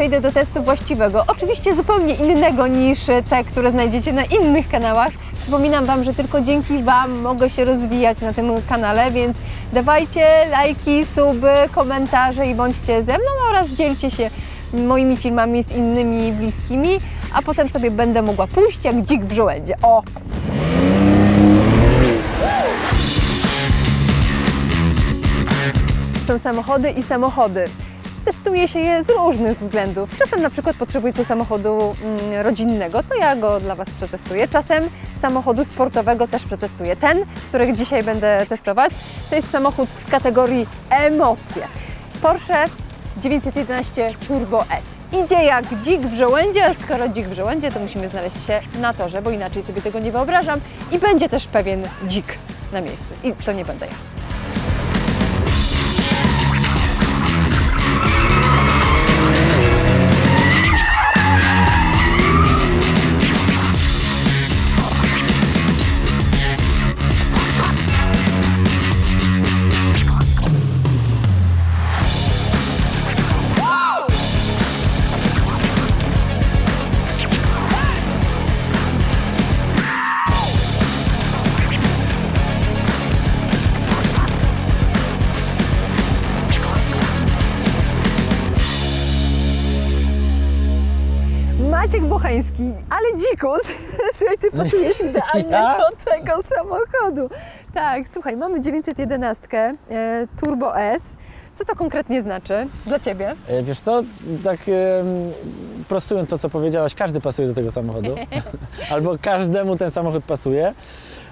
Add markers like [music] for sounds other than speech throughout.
przejdę do testu właściwego. Oczywiście zupełnie innego niż te, które znajdziecie na innych kanałach. Przypominam Wam, że tylko dzięki Wam mogę się rozwijać na tym kanale, więc dawajcie lajki, suby, komentarze i bądźcie ze mną oraz dzielcie się moimi filmami z innymi bliskimi, a potem sobie będę mogła pójść jak dzik w żołędzie. O! Są samochody i samochody. Testuje się je z różnych względów. Czasem na przykład potrzebujecie samochodu mm, rodzinnego, to ja go dla Was przetestuję. Czasem samochodu sportowego też przetestuję. Ten, który dzisiaj będę testować, to jest samochód z kategorii emocje. Porsche 911 Turbo S. Idzie jak dzik w żołędzie, a skoro dzik w żołędzie, to musimy znaleźć się na torze, bo inaczej sobie tego nie wyobrażam. I będzie też pewien dzik na miejscu. I to nie będę ja. Maciek Bochański, ale dzikus. [laughs] Słuchaj, ty pasujesz [laughs] idealnie Ja? do tego samochodu. Tak, słuchaj, mamy 911 e, Turbo S. Co to konkretnie znaczy dla Ciebie? E, Wiesz co, tak prostując to, co powiedziałaś, każdy pasuje do tego samochodu. [laughs] Albo każdemu ten samochód pasuje.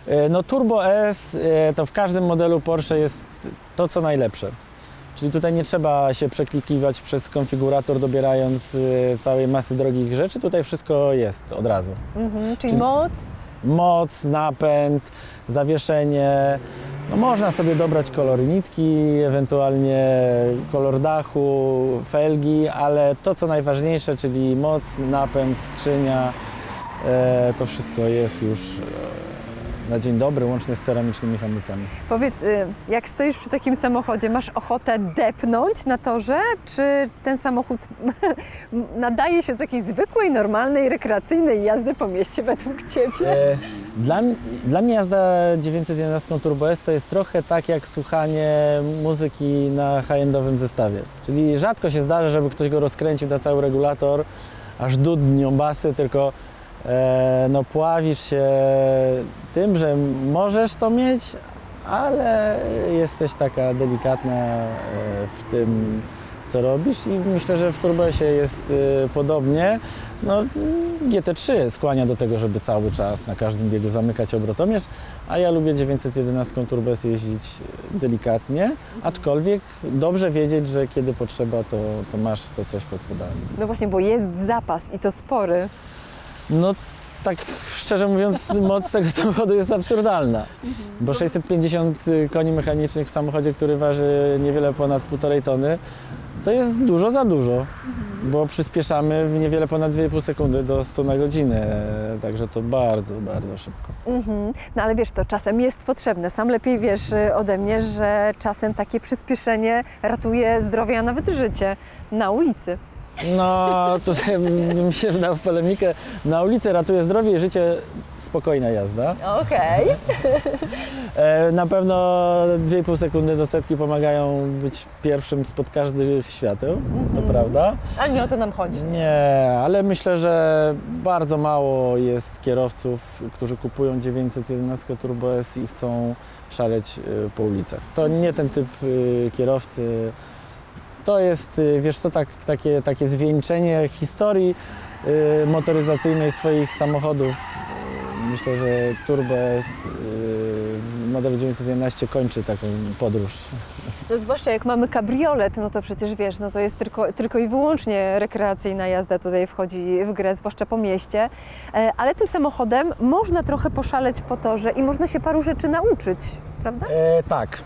E, No Turbo S to w każdym modelu Porsche jest to, co najlepsze. Czyli tutaj nie trzeba się przeklikiwać przez konfigurator, dobierając e, całej masy drogich rzeczy. Tutaj wszystko jest od razu. Mhm, czyli Czyli- moc, Moc, napęd, zawieszenie. No można sobie dobrać kolory nitki, ewentualnie kolor dachu, felgi, ale to co najważniejsze, czyli moc, napęd, skrzynia, e, to wszystko jest już e, na dzień dobry, łącznie z ceramicznymi hamulcami. powiedz, y, jak stoisz przy takim samochodzie, masz ochotę depnąć na torze, czy ten samochód [laughs] nadaje się do takiej zwykłej, normalnej, rekreacyjnej jazdy po mieście według Ciebie? E, Dla, dla mnie jazda 911 Turbo S to jest trochę tak jak słuchanie muzyki na high-endowym zestawie. Czyli rzadko się zdarza, żeby ktoś go rozkręcił na cały regulator, aż dudnią basy, tylko no, pławisz się tym, że możesz to mieć, ale jesteś taka delikatna e, w tym, co robisz i myślę, że w Turbosie jest e, podobnie. No, GT3 skłania do tego, żeby cały czas na każdym biegu zamykać obrotomierz, a ja lubię 911 Turbo S jeździć delikatnie, aczkolwiek dobrze wiedzieć, że kiedy potrzeba, to, to masz to coś pod podami. No właśnie, bo jest zapas i to spory. No tak szczerze mówiąc, moc tego [laughs] samochodu jest absurdalna, bo 650 koni mechanicznych w samochodzie, który waży niewiele ponad 1,5 tony, to jest dużo za dużo, bo przyspieszamy w niewiele ponad 2,5 sekundy do 100 na godzinę, także to bardzo, bardzo szybko. Mhm. No ale wiesz, to czasem jest potrzebne. Sam lepiej wiesz y, ode mnie, że czasem takie przyspieszenie ratuje zdrowie, a nawet życie na ulicy. No, tutaj bym się wdał w polemikę. Na ulicy ratuje zdrowie i życie spokojna jazda. Okej. E, Na pewno 2,5 sekundy do setki pomagają być pierwszym spod każdych świateł, to prawda. Ale nie o to nam chodzi. Nie, ale myślę, że bardzo mało jest kierowców, którzy kupują 911 Turbo S i chcą szaleć y, po ulicach. To nie ten typ y, kierowcy. To jest, y, wiesz co, tak, takie, takie zwieńczenie historii y, motoryzacyjnej swoich samochodów. Y, Myślę, że Turbo S model 911 kończy taką podróż. No zwłaszcza jak mamy kabriolet, no to przecież wiesz, no to jest tylko, tylko i wyłącznie rekreacyjna jazda tutaj wchodzi w grę, zwłaszcza po mieście. E, Ale tym samochodem można trochę poszaleć po torze i można się paru rzeczy nauczyć, prawda? E, tak.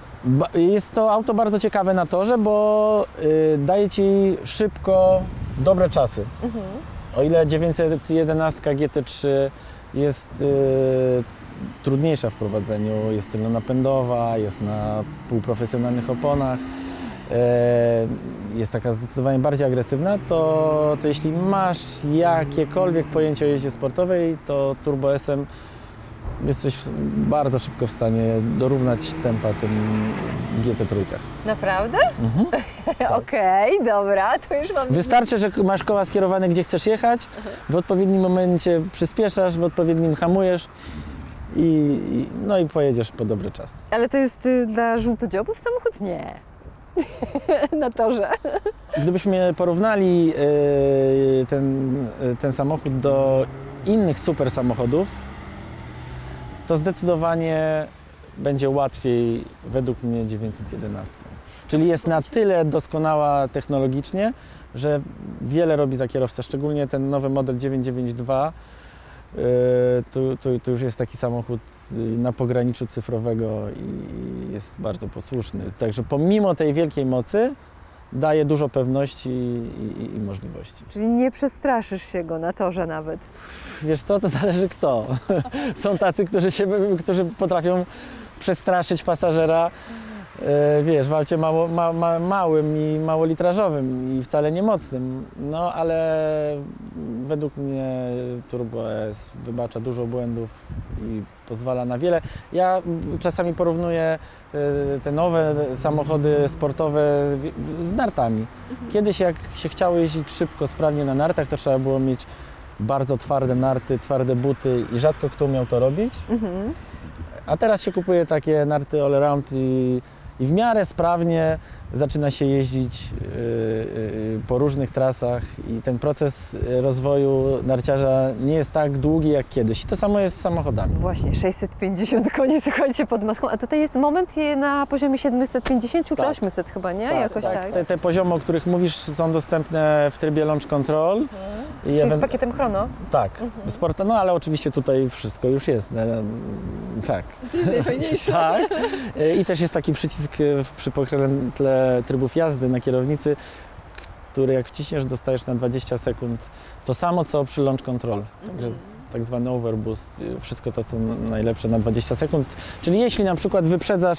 Jest to auto bardzo ciekawe na torze, bo y, daje Ci szybko dobre czasy. O ile 911 GT3 jest y, trudniejsza w prowadzeniu, jest tylnonapędowa, jest na półprofesjonalnych oponach, e, jest taka zdecydowanie bardziej agresywna, to, to jeśli masz jakiekolwiek pojęcie o jeździe sportowej, to Turbo SM jesteś bardzo szybko w stanie dorównać tempa tym GT3. Naprawdę? Mhm. [laughs] Okej, dobra, to już mam... Wystarczy, że masz koła skierowane gdzie chcesz jechać, w odpowiednim momencie przyspieszasz, w odpowiednim hamujesz i, i, no i pojedziesz po dobry czas. Ale to jest y, dla żółtodziobów samochód? Nie. [laughs] Na torze. Gdybyśmy porównali yy, ten, yy, ten samochód do innych super samochodów, to zdecydowanie będzie łatwiej według mnie 911. Czyli jest na tyle doskonała technologicznie, że wiele robi za kierowcę, szczególnie ten nowy model 992. Yy, to, to, to już jest taki samochód yy, na pograniczu cyfrowego i jest bardzo posłuszny. Także pomimo tej wielkiej mocy, daje dużo pewności i, i, i możliwości. Czyli nie przestraszysz się go na torze nawet. Wiesz co, to zależy kto. [laughs] Są tacy, którzy, się, którzy potrafią przestraszyć pasażera, e, wiesz, w aucie mało, ma, ma, małym i małolitrażowym i wcale nie mocnym. No ale według mnie Turbo S wybacza dużo błędów i pozwala na wiele. Ja czasami porównuję te, te nowe samochody sportowe z nartami. Kiedyś jak się chciało jeździć szybko, sprawnie na nartach, to trzeba było mieć bardzo twarde narty, twarde buty i rzadko kto umiał to robić. Mhm. A teraz się kupuje takie narty all around i, i w miarę sprawnie zaczyna się jeździć yy, yy, po różnych trasach i ten proces rozwoju narciarza nie jest tak długi jak kiedyś. I to samo jest z samochodami. Właśnie, 650 [laughs] koni, słuchajcie, pod maską. A tutaj jest moment na poziomie 750 czy Tak. 800 chyba, nie? Jakoś tak. Te, te poziomy, o których mówisz, są dostępne w trybie launch control. I Czyli z pakietem chrono. Tak, sport, no ale oczywiście tutaj wszystko już jest. e, Tak. Najfajniejsze. [laughs] Tak. I też jest taki przycisk e, przy pokrętle trybów jazdy na kierownicy, który jak wciśniesz, dostajesz na 20 sekund to samo, co przy launch control. Także tak zwany overboost, e, wszystko to, co najlepsze na 20 sekund. Czyli jeśli na przykład wyprzedzasz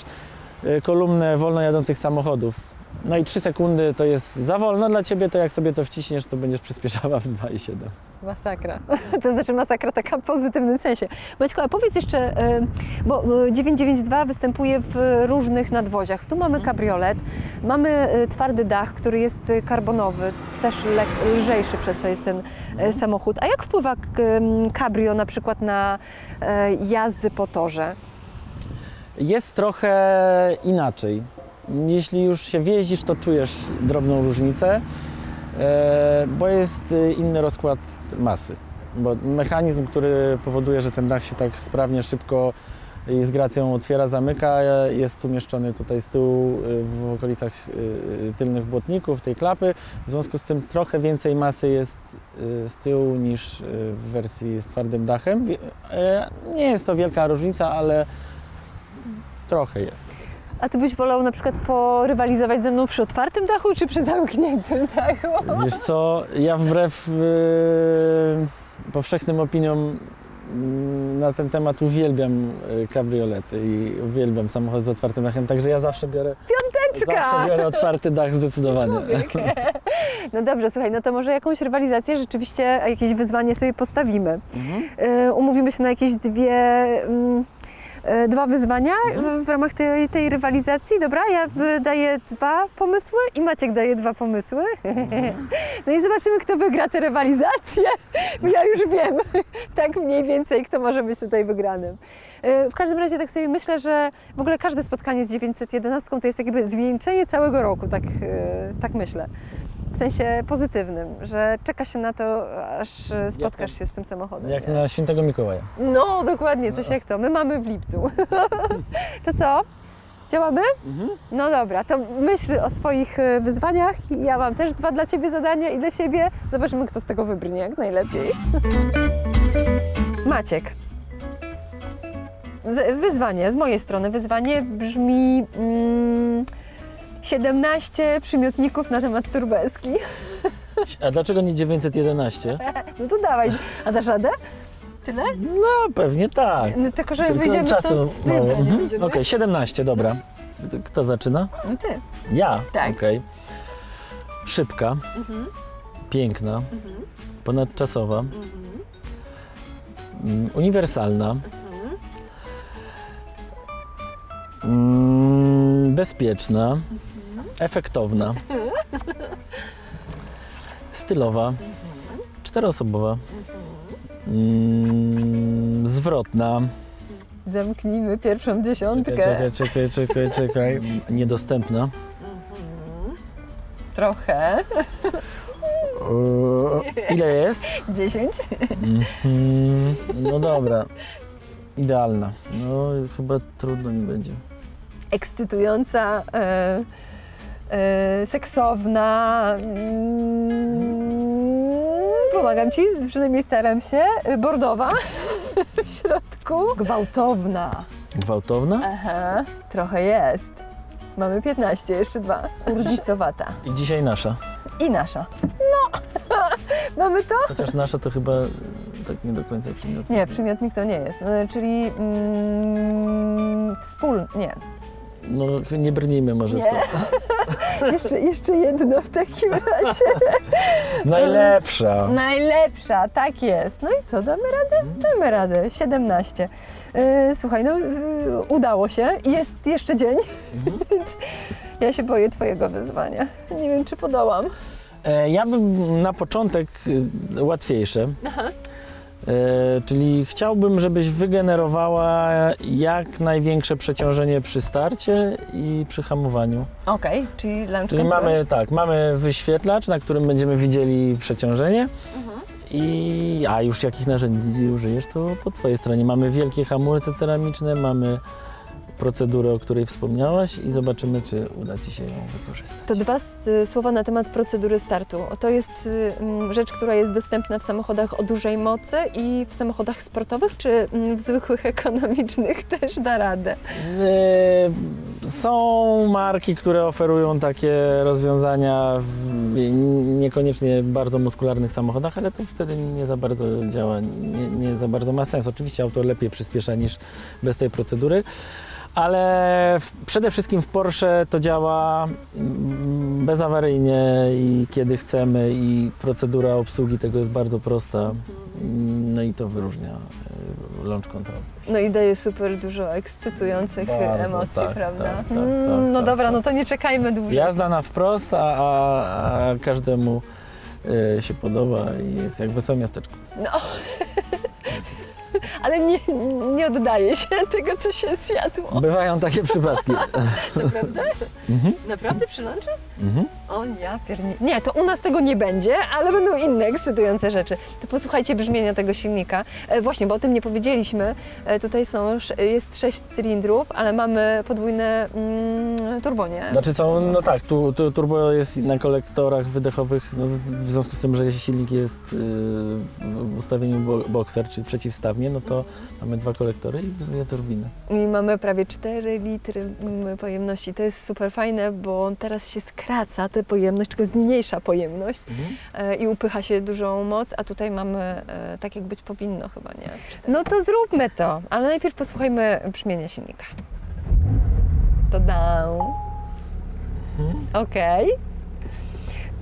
e, kolumnę wolno jadących samochodów, no i 3 sekundy to jest za wolno dla Ciebie, to jak sobie to wciśniesz, to będziesz przyspieszała w 2,7. Masakra. [laughs] To znaczy masakra taka w pozytywnym sensie. Maćku, a powiedz jeszcze, y, bo y, 992 występuje w różnych nadwoziach. Tu mamy kabriolet, mamy y, twardy dach, który jest y, karbonowy, też lżejszy przez to jest ten y, samochód. A jak wpływa k- ym, cabrio na przykład na y, jazdy po torze? Jest trochę inaczej. Jeśli już się wjeździsz, to czujesz drobną różnicę, e, bo jest e, inny rozkład masy. Bo mechanizm, który powoduje, że ten dach się tak sprawnie, szybko i z gracją otwiera, zamyka, jest umieszczony tutaj z tyłu e, w okolicach tylnych błotników, tej klapy. W związku z tym trochę więcej masy jest z tyłu niż w wersji z twardym dachem. Nie jest to wielka różnica, ale trochę jest. A ty byś wolał na przykład porywalizować ze mną przy otwartym dachu, czy przy zamkniętym dachu? Wiesz co, ja wbrew yy, powszechnym opiniom mm, na ten temat uwielbiam y, kabriolety i uwielbiam samochód z otwartym dachem, także ja zawsze biorę, Piąteczka! zawsze biorę otwarty dach zdecydowanie. [laughs] No dobrze, słuchaj, no to może jakąś rywalizację, rzeczywiście jakieś wyzwanie sobie postawimy. Y, umówimy się na jakieś dwie, mm, dwa wyzwania w, w ramach tej, tej rywalizacji, dobra? Ja daję dwa pomysły i Maciek daje dwa pomysły. [laughs] No i zobaczymy, kto wygra tę rywalizację. [laughs] Ja już wiem, [laughs] tak mniej więcej, kto może być tutaj wygranym. Y, W każdym razie tak sobie myślę, że w ogóle każde spotkanie z 911 to jest jakby zwieńczenie całego roku, tak, y, tak myślę. W sensie pozytywnym, że czeka się na to, aż y, spotkasz się z tym samochodem. Jak nie? na świętego Mikołaja. No, dokładnie, coś jak to. My mamy w lipcu. [laughs] to co? Działamy? No dobra, to myśl o swoich y, wyzwaniach. Ja mam też dwa dla Ciebie zadania i dla siebie. Zobaczymy, kto z tego wybrnie jak najlepiej. Maciek. Z, wyzwanie, z mojej strony wyzwanie brzmi mm, 17 przymiotników na temat turbeski. A dlaczego nie 911? [laughs] No to dawaj. A dasz radę? Tyle? No pewnie tak. No, tylko, że Tylko wyjdziemy czasu stąd mało. nie Mhm. wyjdziemy. Okej, 17, dobra. Kto zaczyna? No ty. Ja. Tak. Okej. Szybka, Mhm. piękna, Mhm. ponadczasowa, Mhm. mm, uniwersalna, Mhm. mm, bezpieczna, Mhm. Efektowna, stylowa, czteroosobowa, mm, zwrotna. Zamknijmy pierwszą dziesiątkę. Czekaj, czekaj, czekaj, czekaj. Niedostępna. Trochę. Eee, Ile jest? Dziesięć. Mhm, No dobra. Idealna. No chyba trudno mi będzie. Ekscytująca, e, seksowna. Mm, pomagam ci, przynajmniej staram się. Bordowa [laughs] w środku. Gwałtowna. Gwałtowna Aha, trochę jest. Mamy 15, jeszcze dwa. Urdicowata. i dzisiaj nasza. I nasza. No, [laughs] mamy to? Chociaż nasza to chyba tak nie do końca przymiot. Nie, przymiotnik to nie jest. E, Czyli mm, wspólny. Nie. No nie brnijmy może w to. [laughs] Jeszcze, jeszcze jedno w takim [laughs] razie. Najlepsza. Najlepsza, tak jest. No i co, damy radę? Damy radę. 17. E, Słuchaj, no y, udało się. Jest jeszcze dzień, [laughs] więc ja się boję Twojego wyzwania. Nie wiem, czy podołam. E, Ja bym na początek e, łatwiejsze. E, czyli chciałbym, żebyś wygenerowała jak największe przeciążenie przy starcie i przy hamowaniu. Okej, czyli Czyli control. mamy tak, mamy wyświetlacz, na którym będziemy widzieli przeciążenie. I a już jakich narzędzi użyjesz, to po Twojej stronie. Mamy wielkie hamulce ceramiczne, mamy procedurę, o której wspomniałaś i zobaczymy, czy uda Ci się ją wykorzystać. To dwa s- słowa na temat procedury startu. To jest y, mm, rzecz, która jest dostępna w samochodach o dużej mocy i w samochodach sportowych, czy mm, w zwykłych ekonomicznych [laughs] też da radę? Yy, Są marki, które oferują takie rozwiązania w niekoniecznie bardzo muskularnych samochodach, ale to wtedy nie za bardzo działa, nie, nie za bardzo ma sens. Oczywiście auto lepiej przyspiesza niż bez tej procedury, ale w, przede wszystkim w Porsche to działa mm, bezawaryjnie i kiedy chcemy i procedura obsługi tego jest bardzo prosta. No i to wyróżnia yy, launch control. No i daje super dużo ekscytujących Bardzo, emocji, tak, prawda? tak, tak, Mm, tak, no tak, dobra, tak. no to nie czekajmy dłużej. Jazda na wprost, a, a, a każdemu y, się podoba i jest jak wesołe miasteczko. No. [laughs] Ale nie, nie oddaje się tego, co się zjadło. Bywają takie przypadki. [laughs] Naprawdę? Mhm, Naprawdę przy lunchu? mhm. O ja piernie... Nie, to u nas tego nie będzie, ale będą inne ekscytujące rzeczy. To posłuchajcie brzmienia tego silnika. E, właśnie, bo o tym nie powiedzieliśmy. E, tutaj są, jest sześć cylindrów, ale mamy podwójne mm, turbo, nie? Znaczy są, no tak, tu, tu turbo jest na kolektorach wydechowych, no, w związku z tym, że silnik jest y, w ustawieniu bo- boxer, czyli przeciwstawnie, no to mamy dwa kolektory i dwie turbiny. I mamy prawie 4 litry mm, pojemności. To jest super fajne, bo teraz się skraca tę pojemność, tylko zmniejsza pojemność e, i upycha się dużą moc, a tutaj mamy e, tak, jak być powinno chyba, nie? No to zróbmy to, ale najpierw posłuchajmy brzmienia silnika. To down. Mhm. Okej.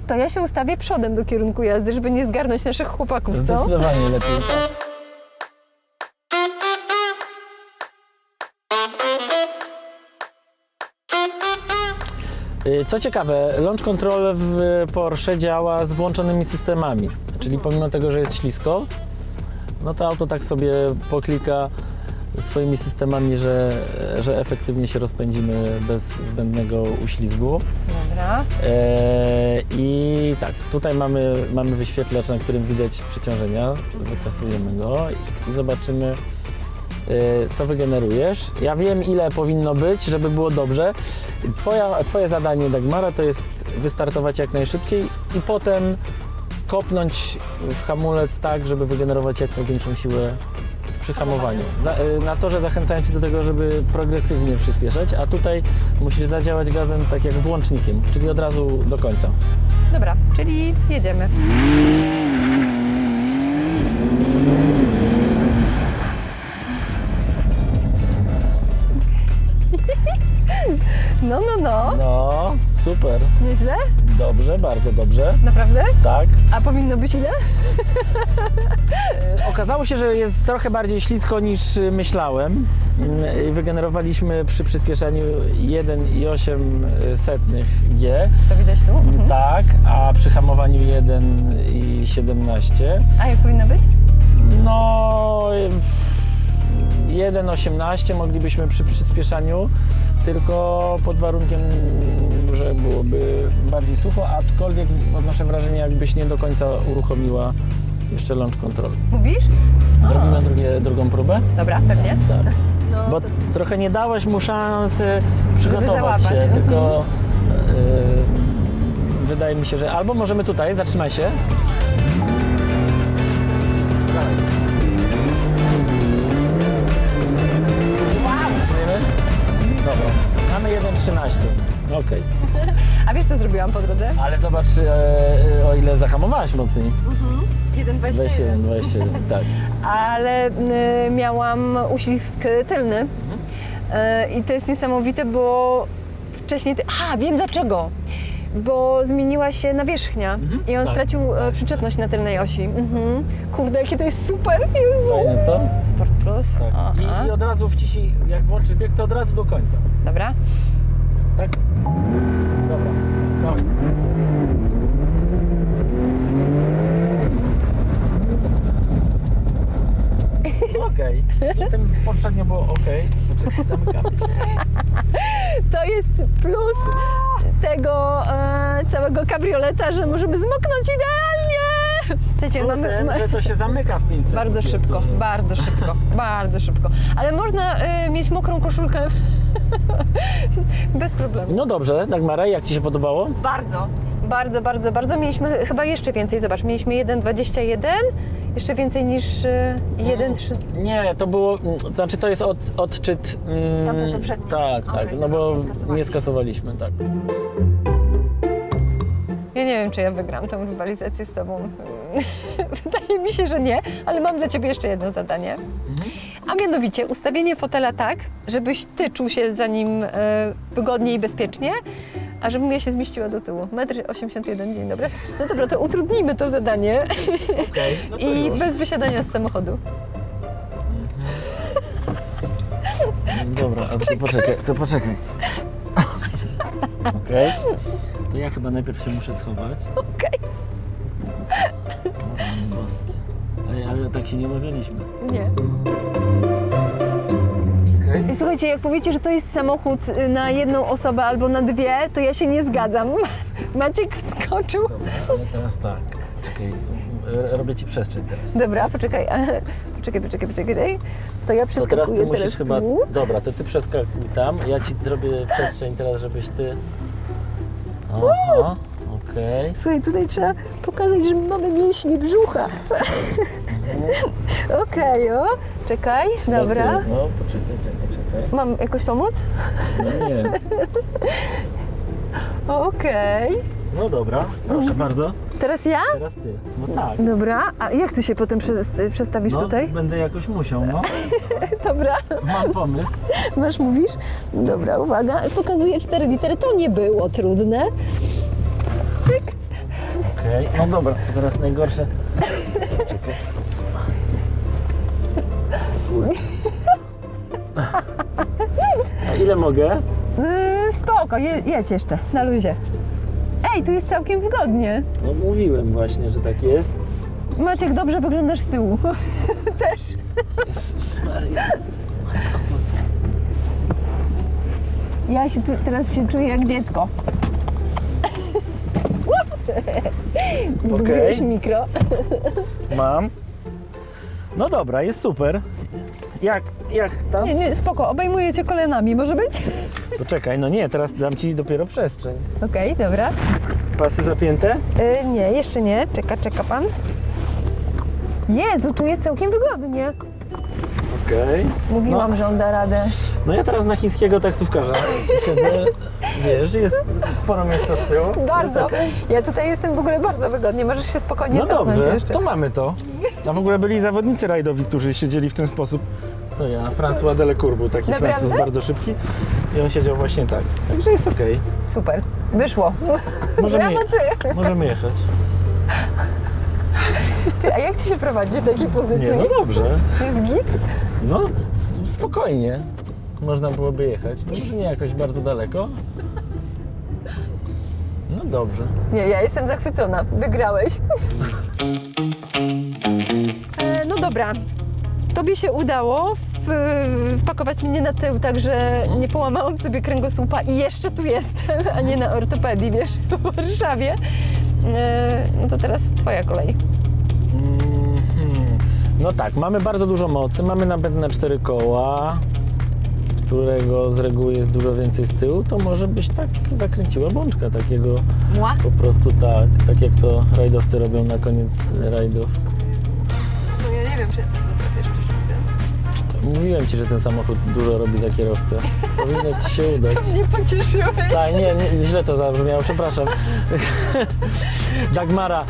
To ja się ustawię przodem do kierunku jazdy, żeby nie zgarnąć naszych chłopaków, co? Zdecydowanie lepiej. Co ciekawe, launch control w Porsche działa z włączonymi systemami, czyli pomimo tego, że jest ślisko, no to auto tak sobie poklika swoimi systemami, że, że efektywnie się rozpędzimy bez zbędnego uślizgu. Dobra. E, I tak, tutaj mamy, mamy wyświetlacz, na którym widać przeciążenia. Wykasujemy go i zobaczymy, co wygenerujesz. Ja wiem, ile powinno być, żeby było dobrze. Twoja, twoje zadanie, Dagmara, to jest wystartować jak najszybciej i potem kopnąć w hamulec tak, żeby wygenerować jak największą siłę przy hamowaniu. Za, e, na torze zachęcałem Cię do tego, żeby progresywnie przyspieszać, a tutaj musisz zadziałać gazem tak jak włącznikiem, czyli od razu do końca. Dobra, czyli jedziemy. No, no, super. Nieźle? Dobrze, bardzo dobrze. Naprawdę? Tak. A powinno być ile? Okazało się, że jest trochę bardziej ślisko niż y, myślałem. Mm, i Wygenerowaliśmy przy przyspieszeniu 1,8 setnych G. To widać tu. Mhm. Tak, a przy hamowaniu 1,17. A jak powinno być? No, y, 1,18 moglibyśmy przy przyspieszaniu, tylko pod warunkiem, że byłoby bardziej sucho, aczkolwiek odnoszę wrażenie, jakbyś nie do końca uruchomiła jeszcze launch control. Mówisz? Zrobimy drugie, drugą próbę? Dobra, pewnie. Tak. No, Bo to- trochę nie dałeś mu szansy przygotować się, Mhm. tylko y, wydaje mi się, że albo możemy tutaj, zatrzymaj się. 13. Okej. [laughs] A wiesz, co zrobiłam po drodze? Ale zobacz, e, e o ile zahamowałaś mocniej. Mhm. 1,21. 21, [laughs] tak. Ale y, miałam uślizg tylny. E, I to jest niesamowite, bo wcześniej. Ty... A, wiem dlaczego. Bo zmieniła się nawierzchnia mhm. i on tak, stracił e, tak. przyczepność na tylnej osi. Mhm. Kurde, jakie to jest super! Jezu! Fajne, co? Sport Plus. Tak. I, I od razu wciśnij, jak włączysz bieg, to od razu do końca. Dobra. Tak? Dobra. Dawaj. No Okej. I ten poprzednio było okej. Zamykamy się. To jest plus tego e, całego kabrioleta, że możemy zmoknąć idealnie! Słuchajcie, Plusem, mamy, że to się zamyka w 5 Bardzo szybko, bardzo szybko, bardzo szybko. Ale można y, mieć mokrą koszulkę [laughs] bez problemu. No dobrze, Dagmara, jak Ci się podobało? Bardzo, bardzo, bardzo, bardzo. Mieliśmy chyba jeszcze więcej, zobacz, mieliśmy 1,21, jeszcze więcej niż y, 1,3. Nie, to było, mm, znaczy to jest od, odczyt... mm, Tamten poprzedni. Tak, tak, Okej, no bo nie skasowaliśmy. nie skasowaliśmy, tak. Ja nie wiem, czy ja wygram tą rywalizację z Tobą. [laughs] Wydaje mi się, że nie, ale mam dla Ciebie jeszcze jedno zadanie. A mianowicie ustawienie fotela tak, żebyś Ty czuł się za nim e, wygodnie i bezpiecznie, a żebym ja się zmieściła do tyłu. 1,81 m, dzień dobry. No dobra, to utrudnijmy to zadanie Okej, no to i już. bez wysiadania z samochodu. Dobra, a to poczekaj, to poczekaj. Okej. To ja chyba najpierw się muszę schować. Okej. O, Ej, ale tak się nie umawialiśmy. Nie. Okej. I słuchajcie, jak powiecie, że to jest samochód y, na jedną osobę albo na dwie, to ja się nie zgadzam. [laughs] Maciek wskoczył. Dobra, ale teraz tak. Czekaj, robię ci przestrzeń teraz. Dobra, poczekaj. [laughs] Poczekaj, poczekaj, poczekaj. To ja To teraz przeskakuję ty musisz teraz chyba... Dobra, to ty przeskakuj tam, ja ci zrobię przestrzeń teraz, żebyś ty... Aha, okej. Słuchaj, tutaj trzeba pokazać, że mamy mięśnie brzucha. Okej, o. Czekaj, dobra. No, poczekaj, czekaj, czekaj. Mam jakoś pomóc? No nie. [laughs] Okej. No dobra, proszę bardzo. Teraz ja? Teraz ty. No tak. Dobra. A jak ty się potem przes- przestawisz No, tutaj? będę jakoś musiał, no. [laughs] Dobra. Mam pomysł. Masz, mówisz? Dobra, uwaga. Pokazuję cztery litery. To nie było trudne. Cyk. Okej, no dobra, to teraz najgorsze. Czekaj. Kurde. A ile mogę? Yy, spoko, je, jedź jeszcze, na luzie. Ej, tu jest całkiem wygodnie. No mówiłem właśnie, że tak jest. Maciek, dobrze wyglądasz z tyłu. [laughs] Też. Jezus Maria. Matko. Ja się tu, teraz się czuję jak dziecko. Zgubiłeś Okej. mikro. [laughs] Mam. No dobra, jest super. Jak, jak tam? Nie, nie, spoko, obejmuję cię kolenami, może być? Poczekaj, no nie, teraz dam ci dopiero przestrzeń. Okej, dobra. Pasy zapięte? Y, nie, jeszcze nie. Czeka, czeka pan. Jezu, tu jest całkiem wygodnie. Okej. Mówiłam, No. że on da radę. No ja teraz na chińskiego taksówkarza siedzę, wiesz, jest sporo miejsca z tyłu. Bardzo. Ja tutaj jestem w ogóle bardzo wygodnie. Możesz się spokojnie No cofnąć dobrze, jeszcze. to mamy to. A w ogóle byli zawodnicy rajdowi, którzy siedzieli w ten sposób co ja. François Delecour był taki Naprawdę? Francuz bardzo szybki i on siedział właśnie tak. Także jest okej. Super, wyszło. Możemy, Brawo ty. możemy jechać. Ty! A jak Ci się prowadzi w takiej pozycji? Nie, no dobrze. Jest git? No, spokojnie. Można byłoby jechać. Może nie jakoś bardzo daleko. No dobrze. Nie, ja jestem zachwycona. Wygrałeś. E, no dobra. Tobie się udało w, wpakować mnie na tył, tak że nie połamałam sobie kręgosłupa i jeszcze tu jestem, a nie na ortopedii, wiesz, [laughs] w Warszawie. E, no to teraz Twoja kolej. Mhm. No tak, mamy bardzo dużo mocy. Mamy napęd na cztery koła, którego z reguły jest dużo więcej z tyłu. To może byś tak zakręciła bączka takiego Mła? po prostu tak, tak jak to rajdowcy robią na koniec rajdów. No ja nie wiem, czy ja to potrafię, szczerze mówiąc. Mówiłem ci, że ten samochód dużo robi za kierowcę. Powinno ci się [laughs] udać. Mnie pocieszyłeś. Tak, nie, nie, źle to zabrzmiało, przepraszam. [laughs] Dagmara,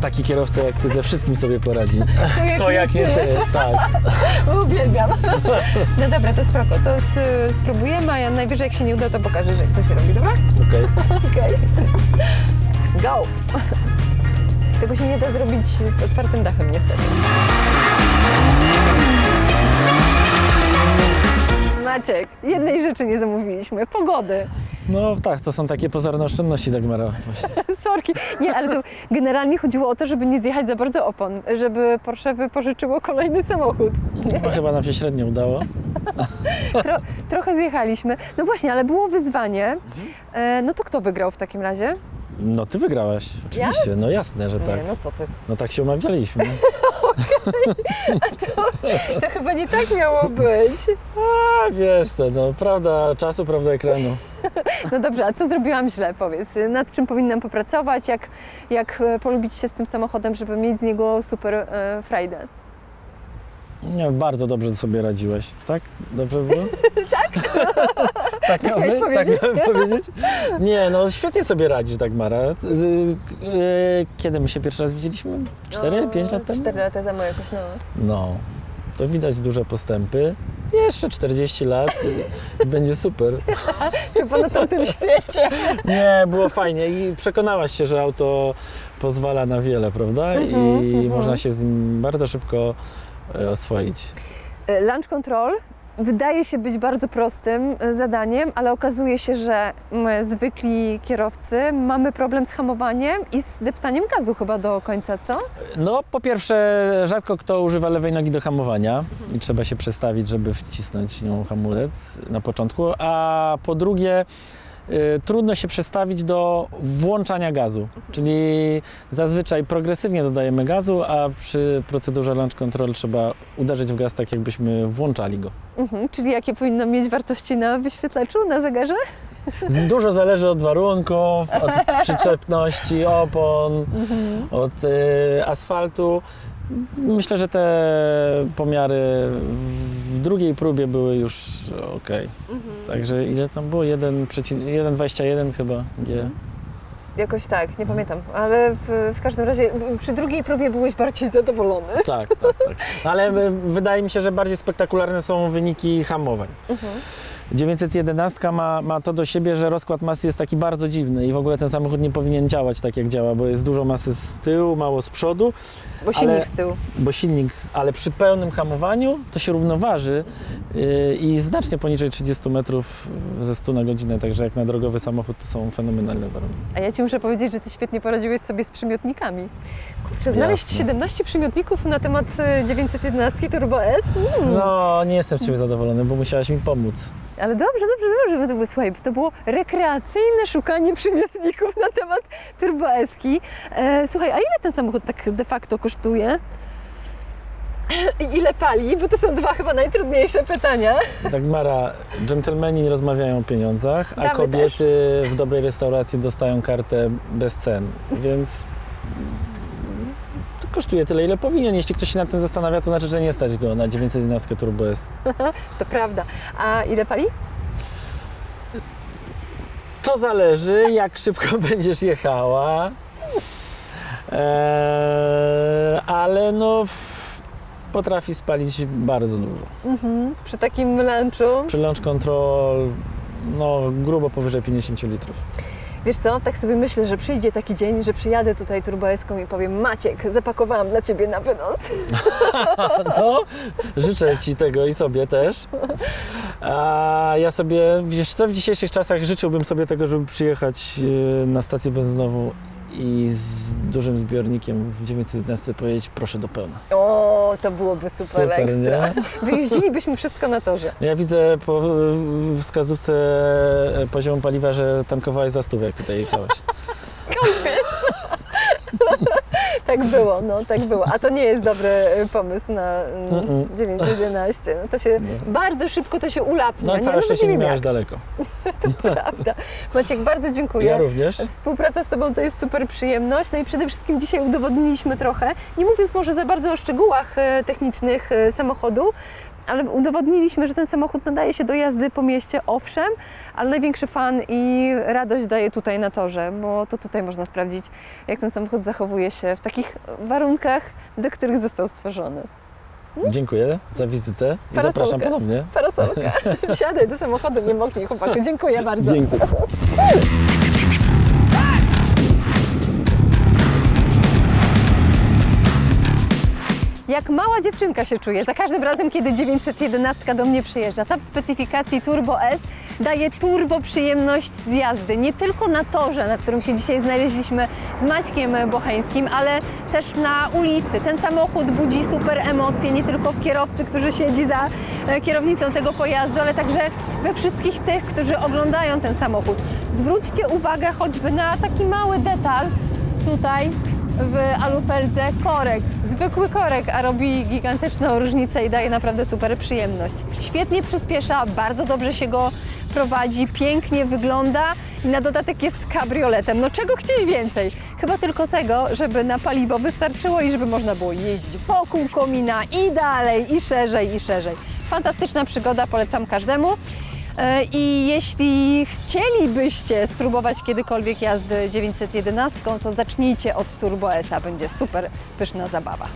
taki kierowca jak ty ze wszystkim sobie poradzi. [laughs] To jak, To jak nie ty, tak. [laughs] Uwielbiam. [laughs] No dobra, to spoko, to s- spróbujemy, a ja najwyżej jak się nie uda, to pokażę, że jak to się robi, dobra? Okej. Okej. Go! Tego się nie da zrobić z otwartym dachem, niestety. Maciek, jednej rzeczy nie zamówiliśmy. Pogody. No tak, to są takie pozorne oszczędności Dagmara właśnie. [laughs] Sorki. Nie, ale to generalnie chodziło o to, żeby nie zjechać za bardzo opon, żeby Porsche wypożyczyło kolejny samochód. No, chyba nam się średnio udało. Tro, trochę zjechaliśmy. No właśnie, ale było wyzwanie. E, no to kto wygrał w takim razie? No ty wygrałaś, oczywiście, no jasne, że tak. Nie, no co ty. No tak się umawialiśmy. [laughs] To chyba nie tak miało być. A wiesz co, no prawda czasu, prawda ekranu. No dobrze, a co zrobiłam źle, powiedz? Nad czym powinnam popracować? Jak, jak e, polubić się z tym samochodem, żeby mieć z niego super e, frajdę? Nie, bardzo dobrze sobie radziłeś, tak? Dobrze było? [laughs] tak? [laughs] tak, miałem, miałeś tak powiedzieć? miałem powiedzieć? Nie, no świetnie sobie radzisz, Dagmara. Z- y, y, Kiedy my się pierwszy raz widzieliśmy? Cztery, No, pięć lat temu? Cztery lata temu jakoś, no. No, to widać duże postępy. Jeszcze 40 lat i [laughs] będzie super. Chyba na tamtym świecie. Nie, było fajnie i przekonałaś się, że auto pozwala na wiele, prawda? Mhm, I mhm. można się z nim bardzo szybko oswoić. E, Launch control wydaje się być bardzo prostym e, zadaniem, ale okazuje się, że my, zwykli kierowcy, mamy problem z hamowaniem i z deptaniem gazu chyba do końca, co? No, po pierwsze, rzadko kto używa lewej nogi do hamowania i trzeba się przestawić, żeby wcisnąć nią hamulec na początku, a po drugie, trudno się przestawić do włączania gazu, czyli zazwyczaj progresywnie dodajemy gazu, a przy procedurze launch control trzeba uderzyć w gaz tak, jakbyśmy włączali go. Mhm, czyli jakie powinnam mieć wartości na wyświetlaczu, na zegarze? Dużo zależy od warunków, od [laughs] przyczepności opon, od y, asfaltu. Myślę, że te pomiary w drugiej próbie były już ok. Także ile tam było? 1,21 chyba G. Jakoś tak, nie pamiętam, ale w, w każdym razie przy drugiej próbie byłeś bardziej zadowolony. [laughs] Tak, tak, tak. Ale wydaje mi się, że bardziej spektakularne są wyniki hamowań. 911 ma, ma to do siebie, że rozkład masy jest taki bardzo dziwny i w ogóle ten samochód nie powinien działać tak jak działa, bo jest dużo masy z tyłu, mało z przodu, Bo silnik Ale- z tyłu. bo silnik, ale przy pełnym hamowaniu to się równoważy yy, i znacznie poniżej 30 metrów ze 100 na godzinę, także jak na drogowy samochód to są fenomenalne warunki. A ja Ci muszę powiedzieć, że Ty świetnie poradziłeś sobie z przymiotnikami. Kurczę, znaleźć Jasne. 17 przymiotników na temat e, 911 Turbo S? Mm. No, nie jestem z Ciebie zadowolony, bo musiałaś mi pomóc. Ale dobrze, dobrze, dobrze. To było, słuchaj, to było rekreacyjne szukanie przymiotników na temat Turbo S-ki. E, słuchaj, a ile ten samochód tak de facto kosztuje? I ile pali? Bo to są dwa chyba najtrudniejsze pytania. Dagmara, dżentelmeni nie rozmawiają o pieniądzach, a Damy kobiety w dobrej restauracji dostają kartę bez cen, więc kosztuje tyle, ile powinien. Jeśli ktoś się nad tym zastanawia, to znaczy, że nie stać go na 911 Turbo S. [laughs] To prawda. A ile pali? To zależy, jak szybko [laughs] będziesz jechała. Eee, ale no, potrafi spalić bardzo dużo. Mhm. Przy takim lunchu. Przy launch control no grubo powyżej 50 litrów. Wiesz co, tak sobie myślę, że przyjdzie taki dzień, że przyjadę tutaj turboeską i powiem Maciek, zapakowałam dla Ciebie na wynos. [laughs] No, życzę Ci tego i sobie też. A ja sobie, wiesz co, w dzisiejszych czasach życzyłbym sobie tego, żeby przyjechać e, na stację benzynową i z dużym zbiornikiem w 911 powiedzieć proszę do pełna. O, to byłoby super, Super, ekstra. nie? [laughs] Wyjeździlibyśmy wszystko na torze. Ja widzę po wskazówce e, poziomu paliwa, że tankowałeś za stówę, jak tutaj jechałaś. Tak było, no tak było. A to nie jest dobry y, pomysł na mm, Mm-mm. 911. No to się Nie. bardzo szybko to się ulapnia. No całe No, szczęście nie nie miałeś jak, daleko. [laughs] [laughs] prawda. Maciek, bardzo dziękuję. Ja również. Współpraca z Tobą to jest super przyjemność. No i przede wszystkim dzisiaj udowodniliśmy trochę, nie mówiąc może za bardzo o szczegółach e, technicznych e, samochodu, ale udowodniliśmy, że ten samochód nadaje się do jazdy po mieście, owszem, ale największy fan i radość daje tutaj na torze, bo to tutaj można sprawdzić, jak ten samochód zachowuje się w takich warunkach, do których został stworzony. Dziękuję za wizytę i Parasolkę. zapraszam ponownie. Parasolka. [laughs] Wsiadaj do samochodu, nie moknij chłopaku. Dziękuję bardzo. Dziękuję. Jak mała dziewczynka się czuję za każdym razem, kiedy 911 do mnie przyjeżdża. Ta w specyfikacji Turbo S daje turbo przyjemność z jazdy. Nie tylko na torze, na którym się dzisiaj znaleźliśmy z Maćkiem Bocheńskim, ale też na ulicy. Ten samochód budzi super emocje, nie tylko w kierowcy, który siedzi za e, kierownicą tego pojazdu, ale także we wszystkich tych, którzy oglądają ten samochód. Zwróćcie uwagę choćby na taki mały detal tutaj w alufeldze korek, zwykły korek, a robi gigantyczną różnicę i daje naprawdę super przyjemność. Świetnie przyspiesza, bardzo dobrze się go prowadzi, pięknie wygląda i na dodatek jest kabrioletem. No czego chcieć więcej? Chyba tylko tego, żeby na paliwo wystarczyło i żeby można było jeździć wokół komina i dalej, i szerzej, i szerzej. Fantastyczna przygoda, polecam każdemu. E, I jeśli chcielibyście spróbować kiedykolwiek jazdy 911, to zacznijcie od Turbo S, będzie super pyszna zabawa.